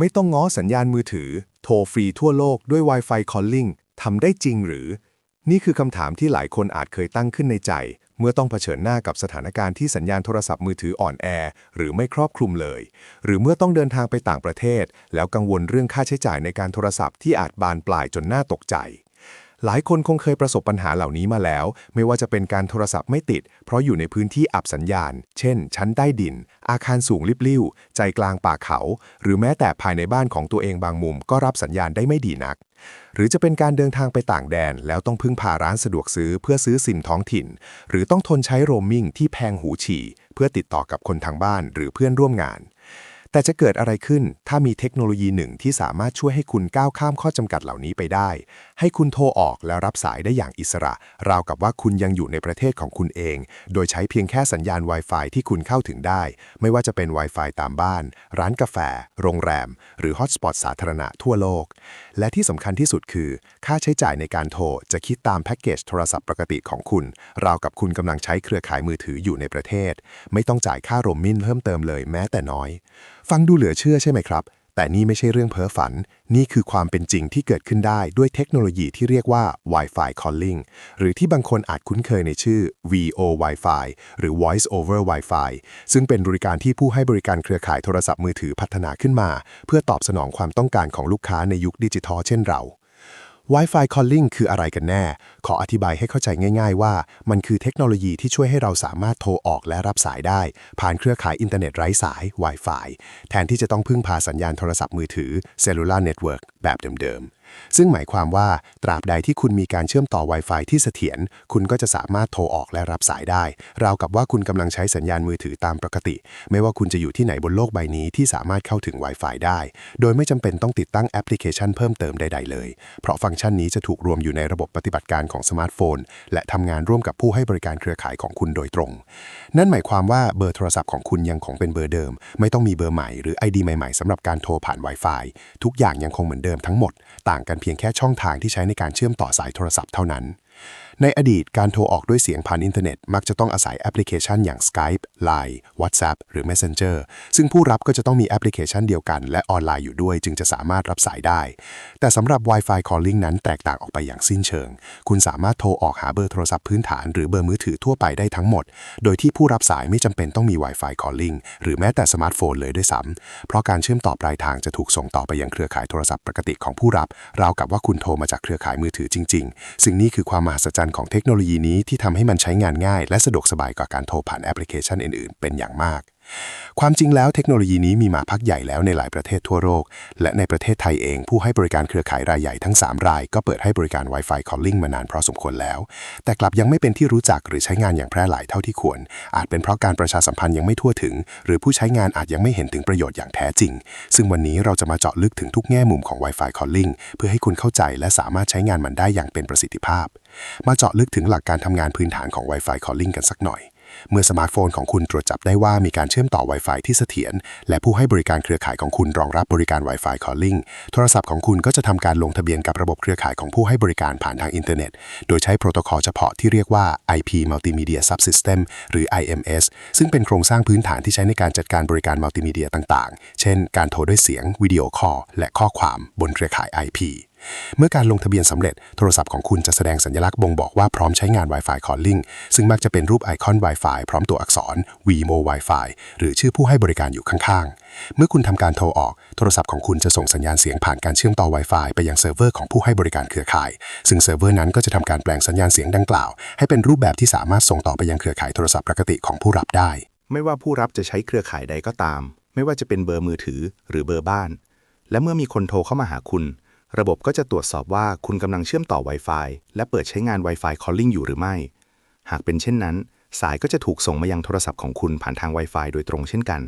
ไม่ต้องง้อสัญญาณมือถือ โทรฟรีทั่วโลกด้วย Wi-Fi Calling ทำได้จริงหรือ นี่คือคำถามที่หลายคนอาจเคยตั้งขึ้นในใจ เมื่อต้องเผชิญหน้ากับสถานการณ์ที่สัญญาณโทรศัพท์มือถืออ่อนแอ หรือไม่ครอบคลุมเลย หรือเมื่อต้องเดินทางไปต่างประเทศ แล้วกังวลเรื่องค่าใช้จ่ายในการโทรศัพท์ที่อาจบานปลายจนน่าตกใจ หลายคนคงเคยประสบปัญหาเหล่านี้มาแล้ว ไม่ว่าจะเป็นการโทรศัพท์ไม่ติด เพราะอยู่ในพื้นที่อับสัญญาณ เช่น ชั้นใต้ดิน อาคารสูงลิบลิ่ว ใจกลางป่าเขา หรือแม้แต่ภายในบ้านของตัวเองบางมุม ก็รับสัญญาณได้ไม่ดีนัก หรือจะเป็นการเดินทางไปต่างแดน แล้วต้องพึ่งพาร้านสะดวกซื้อเพื่อซื้อซิมท้องถิ่น หรือต้องทนใช้โรมมิ่งที่แพงหูฉี่เพื่อติดต่อกับคนทางบ้านหรือเพื่อนร่วมงาน แต่จะเกิดอะไรขึ้นถ้ามีเทคโนโลยีหนึ่งที่สามารถช่วยให้คุณก้าวข้ามข้อจำกัดเหล่านี้ไปได้ ให้คุณโทรออกและรับสายได้อย่างอิสระ ราวกับว่าคุณยังอยู่ในประเทศของคุณเอง โดยใช้เพียงแค่สัญญาณ Wi-Fi ที่คุณเข้าถึงได้ ไม่ว่าจะเป็น Wi-Fi ตามบ้าน ร้านกาแฟ โรงแรม หรือฮอตสปอตสาธารณะทั่วโลก และที่สำคัญที่สุดคือ ค่าใช้จ่ายในการโทรจะคิดตามแพ็กเกจโทรศัพท์ปกติของคุณ ราวกับคุณกำลังใช้เครือข่ายมือถืออยู่ในประเทศ ไม่ต้องจ่ายค่าโรมมิ่งเพิ่มเติมเลยแม้แต่น้อยฟังดูเหลือเชื่อใช่ไหมครับ แต่นี่ไม่ใช่เรื่องเพ้อฝัน นี่คือความเป็นจริงที่เกิดขึ้นได้ด้วยเทคโนโลยีที่เรียกว่า Wi-Fi Calling หรือที่บางคนอาจคุ้นเคยในชื่อ VO Wi-Fi หรือ Voice over Wi-Fi ซึ่งเป็นบริการที่ผู้ให้บริการเครือข่ายโทรศัพท์มือถือพัฒนาขึ้นมา เพื่อตอบสนองความต้องการของลูกค้าในยุคดิจิทัลเช่นเรา Wi-Fi Calling คืออะไรกันแน่ ขออธิบายให้เข้าใจง่าย ๆ ว่า มันคือเทคโนโลยีที่ช่วยให้เราสามารถโทรออกและรับสายได้ ผ่านเครือข่ายอินเทอร์เน็ตไร้สาย Wi-Fi แทนที่จะต้องพึ่งพาสัญญาณโทรศัพท์มือถือ Cellular Network แบบเดิมๆ ซึ่งหมายความว่าตราบใดที่คุณมีการเชื่อมต่อ Wi-Fi ที่เสถียรคุณก็จะสามารถโทรออกและรับสายได้ ราวกับว่าคุณกำลังใช้สัญญาณมือถือตามปกติ ไม่ว่าคุณจะอยู่ที่ไหนบนโลกใบนี้ที่สามารถเข้าถึง Wi-Fi ได้ โดยไม่จำเป็นต้องติดตั้งแอปพลิเคชันเพิ่มเติมใด ๆ เลย เพราะฟังก์ชันนี้จะถูกรวมอยู่ในระบบปฏิบัติการของสมาร์ทโฟน และทำงานร่วมกับผู้ให้บริการเครือข่ายของคุณโดยตรง นั่นหมายความว่าเบอร์โทรศัพท์ของคุณยังคงเป็นเบอร์เดิม ไม่ต้องมีเบอร์ใหม่หรือ ID ใหม่ๆสำหรับการโทรผ่าน Wi-Fi ทุกอย่างยังคงเหมือนเดิมทั้งหมดต่างางกันเพียงแค่ช่องทางที่ใช้ในการเชื่อมต่อสายโทรศัพท์เท่านั้น ในอดีตการโทรออกด้วยเสียงผ่านอินเทอร์เน็ต มักจะต้องอาศัยแอปพลิเคชันอย่าง Skype Line WhatsApp หรือ Messenger ซึ่งผู้รับก็จะต้องมีแอปพลิเคชันเดียวกัน และออนไลน์อยู่ด้วย จึงจะสามารถรับสายได้ แต่สำหรับ Wi-Fi Calling นั้นแตกต่างออกไปอย่างสิ้นเชิง คุณสามารถโทรออกหาเบอร์โทรศัพท์พื้นฐานหรือเบอร์มือถือทั่วไปได้ทั้งหมด โดยที่ผู้รับสายไม่จำเป็นต้องมี Wi-Fi Calling หรือแม้แต่สมาร์ทโฟนเลยด้วยซ้ำเพราะการเชื่อมต่อปลายทางจะถูกส่งต่อไปยังเครือข่ายโทรศัพท์ปกติของผู้รับราวกับว่าคุณโทรมาจากเครือข่ายมือถือจริงๆซึ่งนี่คือความมหัศจรรย์ของเทคโนโลยีนี้ที่ทำให้มันใช้งานง่าย และสะดวกสบายกว่าการโทรผ่านแอปพลิเคชันอื่นๆ เป็นอย่างมาก ความจริงแล้วเทคโนโลยีนี้มีมาพักใหญ่แล้วในหลายประเทศทั่วโลก และในประเทศไทยเองผู้ให้บริการเครือข่ายรายใหญ่ทั้ง 3 ราย ก็เปิดให้บริการ Wi-Fi Calling มานานพอสมควรแล้ว แต่กลับยังไม่เป็นที่รู้จักหรือใช้งานอย่างแพร่หลายเท่าที่ควร อาจเป็นเพราะการประชาสัมพันธ์ยังไม่ทั่วถึง หรือผู้ใช้งานอาจยังไม่เห็นถึงประโยชน์อย่างแท้จริง ซึ่งวันนี้เราจะมาเจาะลึกถึงทุกแง่มุมของ Wi-Fi Calling เพื่อให้คุณเข้าใจและสามารถใช้งานมันได้อย่างเป็นประสิทธิภาพ มาเจาะลึกถึงหลักการทำงานพื้นฐานของ Wi-Fi Calling กันสักหน่อย เมื่อสมาร์ทโฟนของคุณตรวจจับได้ว่ามีการเชื่อมต่อ Wi-Fi ที่เสถียรและผู้ให้บริการเครือข่ายของคุณรองรับบริการ Wi-Fi Calling โทรศัพท์ของคุณก็จะทำการลงทะเบียนกับระบบเครือข่ายของผู้ให้บริการผ่านทางอินเทอร์เน็ต โดยใช้โปรโตคอลเฉพาะที่เรียกว่า IP Multimedia Subsystem หรือ IMS ซึ่งเป็นโครงสร้างพื้นฐานที่ใช้ในการจัดการบริการมัลติมีเดียต่างๆ เช่น การโทรด้วยเสียง วิดีโอคอลและข้อความบนเครือข่าย IP เมื่อการลงทะเบียนสำเร็จ โทรศัพท์ของคุณจะแสดงสัญลักษณ์บ่งบอกว่าพร้อมใช้งาน Wi-Fi Calling ซึ่งมักจะเป็นรูปไอคอน Wi-Fi พร้อมตัวอักษร VMO Wi-Fi หรือชื่อผู้ให้บริการอยู่ข้างๆ เมื่อคุณทำการโทรออก โทรศัพท์ของคุณจะส่งสัญญาณเสียงผ่านการเชื่อมต่อ Wi-Fi ไปยังเซิร์ฟเวอร์ของผู้ให้บริการเครือข่าย ซึ่งเซิร์ฟเวอร์นั้นก็จะทำการแปลงสัญญาณเสียงดังกล่าว ให้เป็นรูปแบบที่สามารถส่งต่อไปยังเครือข่ายโทรศัพท์ปกติของผู้รับได้ ไม่ว่าผู้รับจะใช้เครือข่ายใดก็ตาม ไม่ว่าจะเป็นเบอร์มือถือหรือเบอร์บ้าน และเมื่อมีคนโทรเข้ามาหาคุณ ระบบก็จะตรวจสอบว่าคุณกำลังเชื่อมต่อ Wi-Fi และเปิดใช้งาน Wi-Fi Calling อยู่หรือไม่ หากเป็นเช่นนั้น สายก็จะถูกส่งมายังโทรศัพท์ของคุณผ่านทาง Wi-Fi โดยตรงเช่นกัน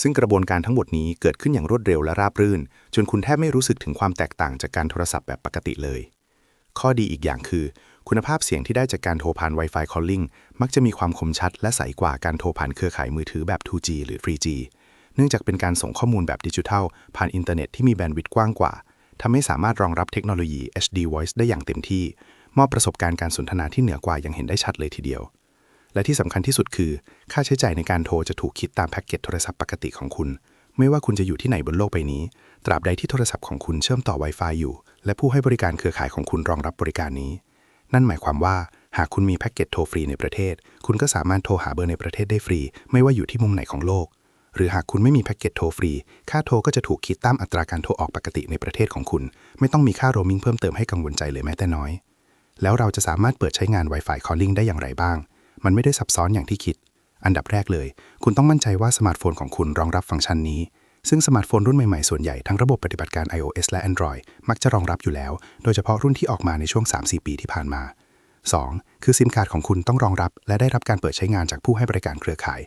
ซึ่งกระบวนการทั้งหมดนี้เกิดขึ้นอย่างรวดเร็วและราบรื่น จนคุณแทบไม่รู้สึกถึงความแตกต่างจากการโทรศัพท์แบบปกติเลย ข้อดีอีกอย่างคือ คุณภาพเสียงที่ได้จากการโทรผ่าน Wi-Fi Calling มักจะมีความคมชัดและใสกว่าการโทรผ่านเครือข่ายมือถือแบบ 2G หรือ 3G เนื่องจากเป็นการส่งข้อมูลแบบดิจิทัลผ่านอินเทอร์เน็ตที่มีแบนด์วิดต์กว้างกว่า ทำให้สามารถรองรับเทคโนโลยี HD Voice ได้อย่างเต็มที่ มอบประสบการณ์การสนทนาที่เหนือกว่าอย่างเห็นได้ชัดเลยทีเดียว และที่สำคัญที่สุดคือ ค่าใช้จ่ายในการโทรจะถูกคิดตามแพ็กเกจโทรศัพท์ปกติของคุณ ไม่ว่าคุณจะอยู่ที่ไหนบนโลกใบนี้ ตราบใดที่โทรศัพท์ของคุณเชื่อมต่อ Wi-Fi อยู่ และผู้ให้บริการเครือข่ายของคุณรองรับบริการนี้ นั่นหมายความว่าหากคุณมีแพ็กเกจโทรฟรีในประเทศ คุณก็สามารถโทรหาเบอร์ในประเทศได้ฟรี ไม่ว่าอยู่ที่มุมไหนของโลก หรือหากคุณไม่มีแพ็กเกจโทรฟรี ค่าโทรก็จะถูกคิดตามอัตราการโทรออกปกติในประเทศของคุณ ไม่ต้องมีค่าโรมิงเพิ่มเติมให้กังวลใจเลยแม้แต่น้อย แล้วเราจะสามารถเปิดใช้งาน Wi-Fi Calling ได้อย่างไรบ้าง มันไม่ได้ซับซ้อนอย่างที่คิด อันดับแรกเลย คุณต้องมั่นใจว่าสมาร์ทโฟนของคุณรองรับฟังก์ชันนี้ ซึ่งสมาร์ทโฟนรุ่นใหม่ๆส่วนใหญ่ทั้งระบบปฏิบัติการ iOS และ Android มักจะรองรับอยู่แล้ว โดยเฉพาะรุ่นที่ออกมาในช่วง 3-4 ปีที่ผ่านมา 2. คือซิมการ์ดของคุณต้องรองรับ และได้รับการเปิดใช้งานจากผู้ให้บริการเครือข่าย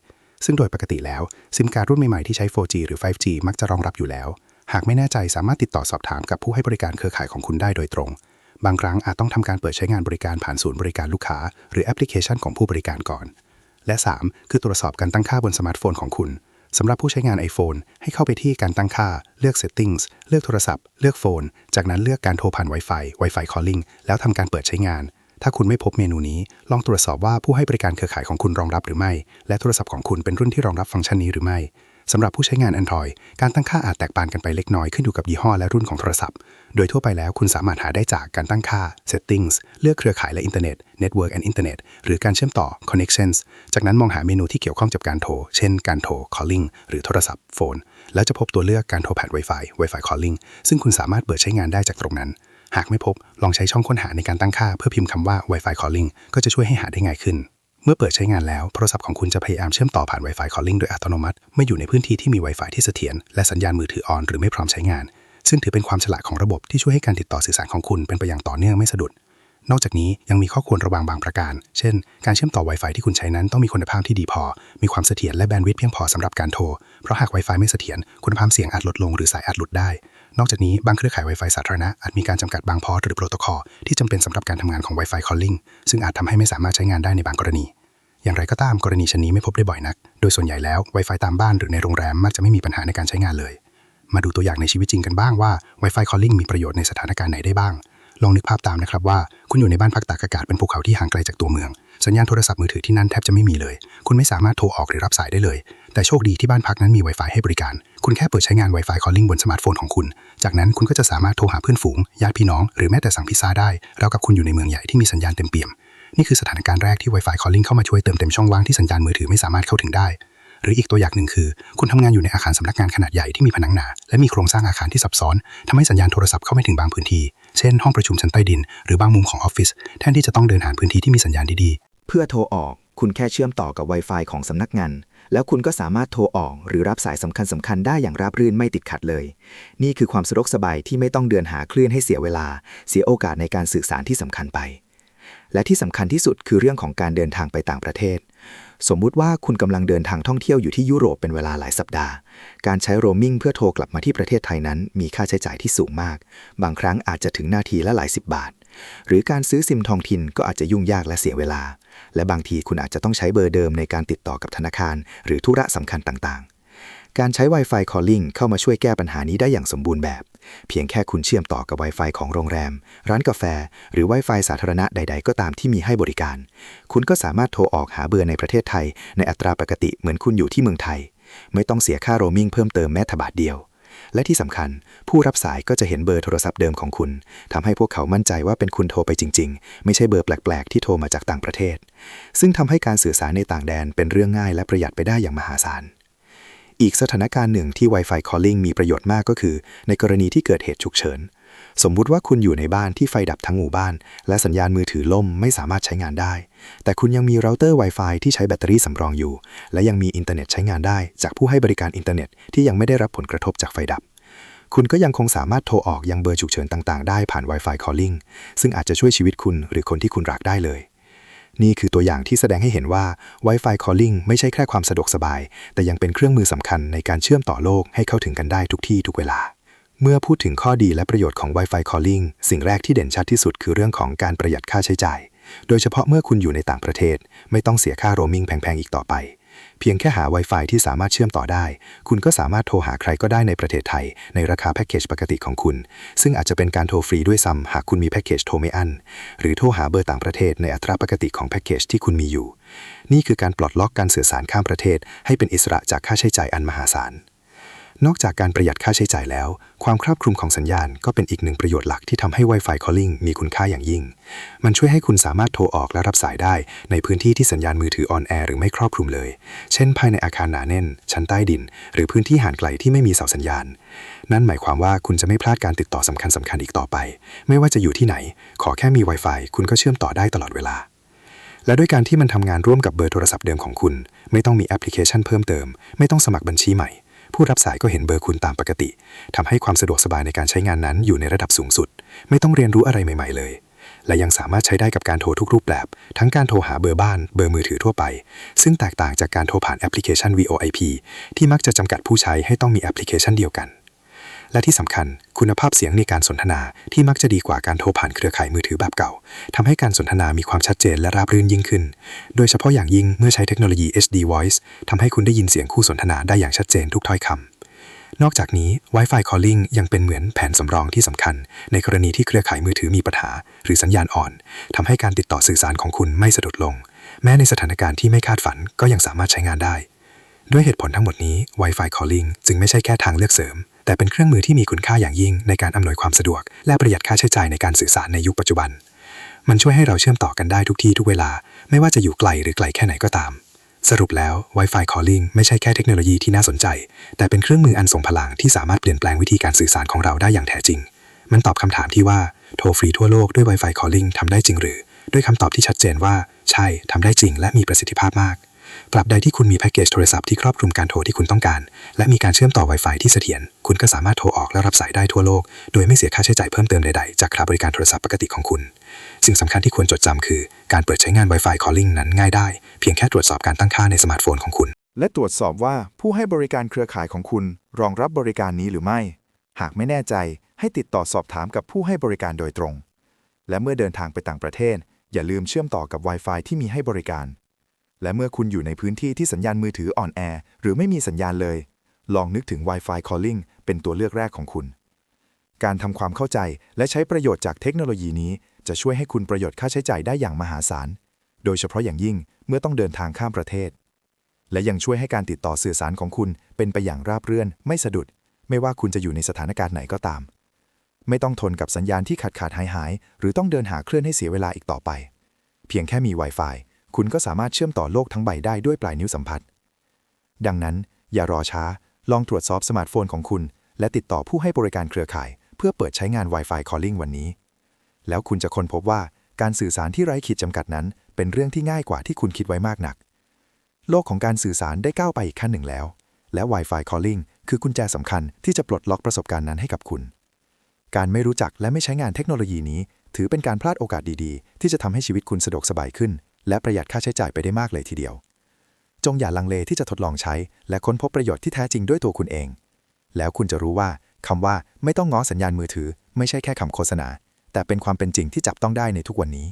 ซึ่งโดยปกติแล้ว ซิมการ์ดรุ่นใหม่ๆที่ใช้ 4G หรือ 5G มักจะรองรับอยู่แล้ว หากไม่แน่ใจสามารถติดต่อสอบถามกับผู้ให้บริการเครือข่ายของคุณได้โดยตรง บางครั้งอาจต้องทำการเปิดใช้งานบริการผ่านศูนย์บริการลูกค้า หรือแอปพลิเคชันของผู้บริการก่อน และ 3. คือตรวจสอบการตั้งค่าบนสมาร์ทโฟนของคุณสำหรับผู้ใช้งาน iPhone ให้เข้าไปที่การตั้งค่า เลือก Settings เลือกโทรศัพท์ เลือกโฟน จากนั้นเลือกการโทรผ่าน Wi-Fi Wi-Fi Calling แล้วทำการเปิดใช้งาน ถ้าคุณไม่พบเมนูนี้ ลองตรวจสอบว่าผู้ให้บริการเครือข่ายของคุณรองรับหรือไม่ และโทรศัพท์ของคุณเป็นรุ่นที่รองรับฟังก์ชันนี้หรือไม่สำหรับผู้ใช้งาน Android การตั้งค่าอาจแตกต่างกันไปเล็กน้อยขึ้นอยู่กับยี่ห้อและรุ่นของโทรศัพท์ โดยทั่วไปแล้วคุณสามารถหาได้จากการตั้งค่า Settings เลือกเครือข่ายและอินเทอร์เน็ต Network and Internet หรือการเชื่อมต่อ Connections จากนั้นมองหาเมนูที่เกี่ยวข้องกับการโทร เช่น การโทร Calling หรือโทรศัพท์โฟนแล้วจะพบตัวเลือกการโทรผ่าน Wi-Fi Wi-Fi Calling ซึ่งคุณสามารถเปิดใช้งานได้จากตรงนั้น หากไม่พบลองใช้ช่องค้นหาในการตั้งค่าเพื่อพิมพ์คำว่า Wi-Fi Calling ก็จะช่วยให้หาได้ง่ายขึ้น เมื่อเปิดใช้งานแล้วโทรศัพท์ของคุณจะพยายามเชื่อมต่อผ่าน Wi-Fi Calling โดยอัตโนมัติเมื่ออยู่ในพื้นที่ที่มี Wi-Fi ที่เสถียรและสัญญาณมือถือออนหรือไม่พร้อมใช้งาน ซึ่งถือเป็นความฉลาดของระบบที่ช่วยให้การติดต่อสื่อสารของคุณเป็นไปอย่างต่อเนื่องไม่สะดุดนอกจากนี้ยังมีข้อควรระวังบางประการ เช่น การเชื่อมต่อ Wi-Fi ที่คุณใช้นั้นต้องมีคุณภาพที่ดีพอ มีความเสถียรและแบนด์วิดต์เพียงพอสำหรับการโทร เพราะหาก Wi-Fi ไม่เสถียรคุณภาพเสียงอาจลดลงหรือสายอาจหลุดได้ นอกจากนี้บางเครือข่าย Wi-Fi สาธารณะอาจมีการจำกัดบางพอร์ตหรือโปรโตคอลที่จำเป็นสำหรับการทำงานของ Wi-Fi Calling ซึ่งอาจทำให้ไม่สามารถใช้งานได้ในบางกรณี อย่างไรก็ตามกรณีชนนี้ไม่พบได้บ่อยนัก โดยส่วนใหญ่แล้ว Wi-Fi ตามบ้านหรือในโรงแรมมักจะไม่มีปัญหาในการใช้งานเลย มาดูตัวอย่างในชีวิตจริงกันบ้างว่า Wi-Fi Calling มีประโยชน์ในสถานการณ์ไหนได้บ้าง ลองนึกภาพตามนะครับว่าคุณอยู่ในบ้านพักตากอากาศเป็นภูเขาที่ห่างไกลจากตัวเมือง สัญญาณโทรศัพท์มือถือที่นั่นแทบจะไม่มีเลย คุณไม่สามารถโทรออกหรือรับสายได้เลย แต่โชคดีที่บ้านพักนั้นมี Wi-Fi ให้บริการ คุณแค่เปิดใช้งาน Wi-Fi Calling บนสมาร์ทโฟนของคุณ จากนั้นคุณก็จะสามารถโทรหาเพื่อนฝูง ญาติพี่น้อง หรือแม้แต่สั่งพิซซ่าได้ราวกับคุณอยู่ในเมืองใหญ่ที่มีสัญญาณเต็มเปี่ยม นี่คือสถานการณ์แรกที่ Wi-Fi Calling เข้ามาช่วยเติมเต็มช่องว่างที่สัญญาณมือถือไม่สามารถเข้าถึงได้ หรืออีกตัวอย่างหนึ่งคือ คุณทำงานอยู่ในอาคารสำนักงานขนาดใหญ่ที่มีผนังหนา และมีโครงสร้างอาคารที่ซับซ้อนทำให้สัญญาณโทรศัพท์เข้าไม่ถึงบางพื้นที่ เช่น ห้องประชุมชั้นใต้ดิน หรือบางมุมของออฟฟิศแทนที่จะต้องเดินหาพื้นที่ที่มีสัญญาณดีๆ เพื่อโทรออก คุณแค่เชื่อมต่อกับ Wi-Fi ของสำนักงาน แล้วคุณก็สามารถโทรออกหรือรับสายสำคัญสำคัญได้อย่างราบรื่นไม่ติดขัดเลย นี่คือความสะดวกสบายที่ไม่ต้องเดินหาคลื่นให้เสียเวลา เสียโอกาสในการสื่อสารที่สำคัญไป และที่สำคัญที่สุดคือเรื่องของการเดินทางไปต่างประเทศ สมมุติว่าคุณกำลังเดินทางท่องเที่ยวอยู่ที่ยุโรปเป็นเวลาหลายสัปดาห์ การใช้โรมิงเพื่อโทรกลับมาที่ประเทศไทยนั้น มีค่าใช้จ่ายที่สูงมาก บางครั้งอาจจะถึงนาทีละหลายสิบบาท หรือการซื้อซิมทองถิ่นก็อาจจะยุ่งยากและเสียเวลา และบางทีคุณอาจจะต้องใช้เบอร์เดิมในการติดต่อกับธนาคาร หรือธุระสำคัญต่างๆ การใช้ Wi-Fi Calling เข้ามาช่วยแก้ปัญหานี้ได้อย่างสมบูรณ์แบบ เพียงแค่คุณเชื่อมต่อกับ Wi-Fi ของโรงแรม ร้านกาแฟ หรือ Wi-Fi สาธารณะใด ๆ ก็ตามที่มีให้บริการ คุณก็สามารถโทรออกหาเบอร์ในประเทศไทย ในอัตราปกติเหมือนคุณอยู่ที่เมืองไทย ไม่ต้องเสียค่าโรมมิ่งเพิ่มเติมแม้แต่บาทเดียว และที่สำคัญ ผู้รับสายก็จะเห็นเบอร์โทรศัพท์เดิมของคุณทำให้พวกเขามั่นใจว่าเป็นคุณโทรไปจริง ๆ ไม่ใช่เบอร์แปลกๆ ที่โทรมาจากต่างประเทศ ซึ่งทำให้การสื่อสารในต่างแดนเป็นเรื่องง่ายและประหยัดไปได้อย่างมหาศาลอีกสถานการณ์หนึ่งที่ Wi-Fi Calling มีประโยชน์มากก็คือ ในกรณีที่เกิดเหตุฉุกเฉิน สมมุติว่าคุณอยู่ในบ้านที่ไฟดับทั้งหมู่บ้าน และสัญญาณมือถือล่มไม่สามารถใช้งานได้ แต่คุณยังมีเราเตอร์ Wi-Fi ที่ใช้แบตเตอรี่สำรองอยู่ และยังมีอินเทอร์เน็ตใช้งานได้ จากผู้ให้บริการอินเทอร์เน็ตที่ยังไม่ได้รับผลกระทบจากไฟดับ คุณก็ยังคงสามารถโทรออกยังเบอร์ฉุกเฉินต่างๆ ได้ผ่าน Wi-Fi Calling ซึ่งอาจจะช่วยชีวิตคุณหรือคนที่คุณรักได้เลยนี่คือตัวอย่างที่แสดงให้เห็นว่า Wi-Fi Calling ไม่ใช่แค่ความสะดวกสบาย แต่ยังเป็นเครื่องมือสำคัญในการเชื่อมต่อโลกให้เข้าถึงกันได้ทุกที่ทุกเวลา เมื่อพูดถึงข้อดีและประโยชน์ของ Wi-Fi Calling สิ่งแรกที่เด่นชัดที่สุดคือเรื่องของการประหยัดค่าใช้จ่าย โดยเฉพาะเมื่อคุณอยู่ในต่างประเทศ ไม่ต้องเสียค่าโรมิงแพง ๆ อีกต่อไป เพียงแค่หา Wi-Fi ที่สามารถเชื่อมต่อได้ คุณก็สามารถโทรหาใครก็ได้ในประเทศไทย ในราคาแพ็กเกจปกติของคุณ ซึ่งอาจจะเป็นการโทรฟรีด้วยซ้ำหากคุณมีแพ็กเกจโทรไม่อั้น หรือโทรหาเบอร์ต่างประเทศในอัตราปกติของแพ็กเกจที่คุณมีอยู่ นี่คือการปลดล็อกการสื่อสารข้ามประเทศ ให้เป็นอิสระจากค่าใช้จ่ายอันมหาศาล นอกจากการประหยัดค่าใช้จ่ายแล้ว ความครอบคลุมของสัญญาณก็เป็นอีกหนึ่งประโยชน์หลักที่ทำให้ Wi-Fi Calling มีคุณค่าอย่างยิ่ง มันช่วยให้คุณสามารถโทรออกและรับสายได้ ในพื้นที่ที่สัญญาณมือถือออนแอร์หรือไม่ครอบคลุมเลย เช่น ภายในอาคารหนาแน่น ชั้นใต้ดิน หรือพื้นที่ห่างไกลที่ไม่มีเสาสัญญาณ นั่นหมายความว่าคุณจะไม่พลาดการติดต่อสำคัญสำคัญอีกต่อไป ไม่ว่าจะอยู่ที่ไหน ขอแค่มี Wi-Fi คุณก็เชื่อมต่อได้ตลอดเวลาและด้วยการที่มันทำงานร่วมกับเบอร์โทรศัพท์เดิมของคุณ ไม่ต้องมีแอปพลิเคชันเพิ่มเติม ไม่ต้องสมัครบัญชีใหม่ ผู้รับสายก็เห็นเบอร์คุณตามปกติทำให้ความสะดวกสบายในการใช้งานนั้นอยู่ในระดับสูงสุด ไม่ต้องเรียนรู้อะไรใหม่ ๆ เลย และยังสามารถใช้ได้กับการโทรทุกรูปแบบ ทั้งการโทรหาเบอร์บ้าน เบอร์มือถือทั่วไป ซึ่งแตกต่างจากการโทรผ่านแอปพลิเคชัน VoIP ที่มักจะจำกัดผู้ใช้ให้ต้องมีแอปพลิเคชันเดียวกัน และที่สำคัญคุณภาพเสียงในการสนทนาที่มักจะดีกว่าการโทรผ่านเครือข่ายมือถือแบบเก่าทำให้การสนทนามีความชัดเจนและราบรื่นยิ่งขึ้น โดยเฉพาะอย่างยิ่งเมื่อใช้เทคโนโลยี HD Voice ทำให้คุณได้ยินเสียงคู่สนทนาได้อย่างชัดเจนทุกถ้อยคำนอกจากนี้ Wi-Fi Calling ยังเป็นเหมือนแผนสำรองที่สำคัญ ในกรณีที่เครือข่ายมือถือมีปัญหา หรือสัญญาณอ่อนทำให้การติดต่อสื่อสารของคุณไม่สะดุดลง แม้ในสถานการณ์ที่ไม่คาดฝันก็ยังสามารถใช้งานได้ ด้วยเหตุผลทั้งหมดนี้ Wi-Fi Calling จึงไม่ใช่แค่ทางเลือกเสริม แต่เป็นเครื่องมือที่มีคุณค่าอย่างยิ่งในการอำนวยความสะดวก และประหยัดค่าใช้จ่ายในการสื่อสารในยุคปัจจุบัน มันช่วยให้เราเชื่อมต่อกันได้ทุกที่ทุกเวลา ไม่ว่าจะอยู่ไกลหรือไกลแค่ไหนก็ตาม สรุปแล้ว Wi-Fi Calling ไม่ใช่แค่เทคโนโลยีที่น่าสนใจ แต่เป็นเครื่องมืออันทรงพลังที่สามารถเปลี่ยนแปลงวิธีการสื่อสารของเราได้อย่างแท้จริง มันตอบคำถามที่ว่าโทรฟรีทั่วโลกด้วย Wi-Fi Calling ทำได้จริงหรือ ด้วยคำตอบที่ชัดเจนว่า ใช่ทำได้จริง และมีประสิทธิภาพมาก ตราบใดที่คุณมีแพ็กเกจโทรศัพท์ที่ครอบคลุมการโทรที่คุณต้องการ และมีการเชื่อมต่อ Wi-Fi ที่เสถียรคุณก็สามารถโทรออกและรับสายได้ทั่วโลก โดยไม่เสียค่าใช้จ่ายเพิ่มเติมใดๆ จากค่าบริการโทรศัพท์ปกติของคุณ สิ่งสำคัญที่ควรจดจำคือ การเปิดใช้งาน Wi-Fi Calling นั้นง่ายได้ เพียงแค่ตรวจสอบการตั้งค่าในสมาร์ทโฟนของคุณ และตรวจสอบว่าผู้ให้บริการเครือข่ายของคุณ รองรับบริการนี้หรือไม่ หากไม่แน่ใจ ให้ติดต่อสอบถามกับผู้ให้บริการโดยตรง และเมื่อเดินทางไปต่างประเทศ อย่าลืมเชื่อมต่อกับ Wi-Fi ที่มีให้บริการ และเมื่อคุณอยู่ในพื้นที่ที่สัญญาณมือถืออ่อนแอ หรือไม่มีสัญญาณเลย ลองนึกถึง Wi-Fi Calling เป็นตัวเลือกแรกของคุณ การทำความเข้าใจและใช้ประโยชน์จากเทคโนโลยีนี้ จะช่วยให้คุณประโยชน์ค่าใช้จ่ายได้อย่างมหาศาล โดยเฉพาะอย่างยิ่งเมื่อต้องเดินทางข้ามประเทศ และยังช่วยให้การติดต่อสื่อสารของคุณเป็นไปอย่างราบรื่น ไม่สะดุด ไม่ว่าคุณจะอยู่ในสถานการณ์ไหนก็ตาม ไม่ต้องทนกับสัญญาณที่ขาดขาดหายหาย หรือต้องเดินหาเคลื่อนให้เสียเวลาอีกต่อไป เพียงแค่มี Wi-Fi คุณก็สามารถเชื่อมต่อโลกทั้งใบได้ด้วยปลายนิ้วสัมผัส ดังนั้น อย่ารอช้า ลองตรวจสอบสมาร์ทโฟนของคุณ และติดต่อผู้ให้บริการเครือข่าย เพื่อเปิดใช้งาน Wi-Fi Calling วันนี้ แล้วคุณจะค้นพบว่าการสื่อสารที่ไร้ขีดจำกัดนั้น เป็นเรื่องที่ง่ายกว่าที่คุณคิดไว้มากนัก โลกของการสื่อสารได้ก้าวไปอีกขั้นหนึ่งแล้ว และ Wi-Fi Calling คือกุญแจสำคัญที่จะปลดล็อกประสบการณ์นั้นให้กับคุณ การไม่รู้จักและไม่ใช้งานเทคโนโลยีนี้ ถือเป็นการพลาดโอกาสดีๆ ที่จะทำให้ชีวิตคุณสะดวกสบายขึ้น และประหยัดค่าใช้จ่ายไปได้มากเลยทีเดียว จงอย่าลังเลที่จะทดลองใช้ และค้นพบประโยชน์ที่แท้จริงด้วยตัวคุณเอง แล้วคุณจะรู้ว่าคำว่าไม่ต้องง้อสัญญาณมือถือ ไม่ใช่แค่คำโฆษณา แต่เป็นความเป็นจริงที่จับต้องได้ในทุกวันนี้